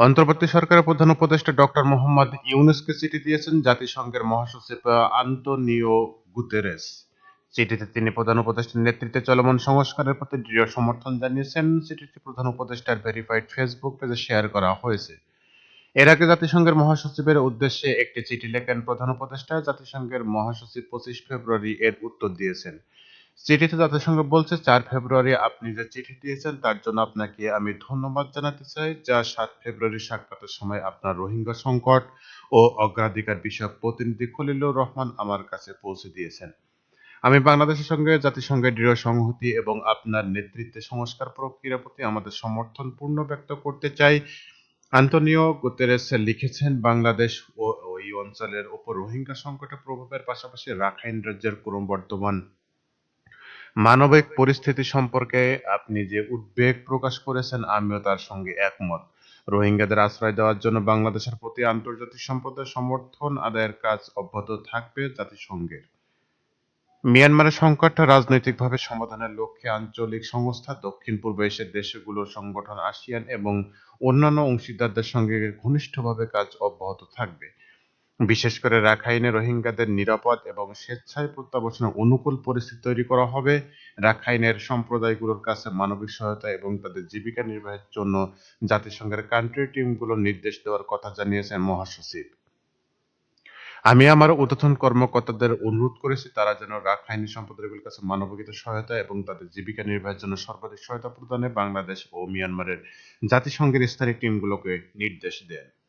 অন্তর্বর্তী সরকারের প্রধান উপদেষ্টা ডক্টর মোহাম্মদ ইউনুসকে চিঠি দিয়েছেন জাতিসংঘের মহাসচিব আন্তোনিও গুতেরেস। চিঠিতে তিনি প্রধান উপদেষ্টার নেতৃত্বে চলমান সংস্কারের প্রতি দৃঢ় সমর্থন জানিয়েছেন। চিঠিটি প্রধান উপদেষ্টার ভেরিফাইড ফেসবুক পেজে শেয়ার করা হয়েছে। এর আগে জাতিসংঘের মহাসচিবের উদ্দেশ্যে একটি চিঠি লেখেন প্রধান উপদেষ্টা। জাতিসংঘের মহাসচিব পঁচিশ ফেব্রুয়ারি এর উত্তর দিয়েছেন। চিঠিতে জাতিসংঘ বলছে, চার ফেব্রুয়ারি আপনি যে চিঠি দিয়েছেন, তার জন্য আপনাকে আমি ধন্যবাদ জানাতে চাই, যা সাত ফেব্রুয়ারি সাক্ষাতের সময় আপনার রোহিঙ্গা সংকট ও অগ্রাধিকার বিষয়ক প্রতিনিধি খলিলুর রহমান আমার কাছে পৌঁছে দিয়েছেন। আমি বাংলাদেশের সঙ্গে জাতিসংঘের দৃঢ় সংহতি এবং আপনার নেতৃত্বে সংস্কার প্রক্রিয়ার প্রতি আমাদের সমর্থন পূর্ণ ব্যক্ত করতে চাই। আন্তোনিও গুতেরেস লিখেছেন, বাংলাদেশ ও ওই অঞ্চলের উপর রোহিঙ্গা সংকটের প্রভাবের পাশাপাশি রাখাইন রাজ্যের ক্রমবর্ধমান মানবিক পরিস্থিতি সম্পর্কে আপনি যে উদ্বেগ প্রকাশ করেছেন, আমিও তার সঙ্গে একমত। রোহিঙ্গাদের আশ্রয় দেওয়ার জন্য বাংলাদেশের প্রতি আন্তর্জাতিক সম্প্রদায়ের সমর্থন আদায়ের কাজ অব্যাহত থাকবে জাতিসংঘের। মিয়ানমারের সংকটটা রাজনৈতিকভাবে সমাধানের লক্ষ্যে আঞ্চলিক সংস্থা, দক্ষিণ পূর্ব এশিয়ার দেশগুলোর সংগঠন, আসিয়ান এবং অন্যান্য অংশীদারদের সঙ্গে ঘনিষ্ঠভাবে কাজ অব্যাহত থাকবে। বিশেষ করে রাখাইনে রোহিঙ্গাদের নিরাপদ এবং স্বেচ্ছায় প্রত্যাবাসনের অনুকূল পরিস্থিতি তৈরি করা হবে। রাখাইনের সম্প্রদায়গুলোর কাছে মানবিক সহায়তা এবং তাদের জীবিকা নির্বাহের জন্য জাতিসংঘের কান্ট্রি টিমগুলোর নির্দেশ দেওয়ার কথা জানিয়েছেন মহাসচিব। আমি আমার ঊর্ধ্বতন কর্মকর্তাদের অনুরোধ করেছি, তারা যেন রাখাইনি সম্প্রদায়গুলোর কাছে মানবিক সহায়তা এবং তাদের জীবিকা নির্বাহের জন্য সর্বাধিক সহায়তা প্রদানে বাংলাদেশ ও মিয়ানমারের জাতিসংঘের স্থায়ী টিমগুলোকে নির্দেশ দেন।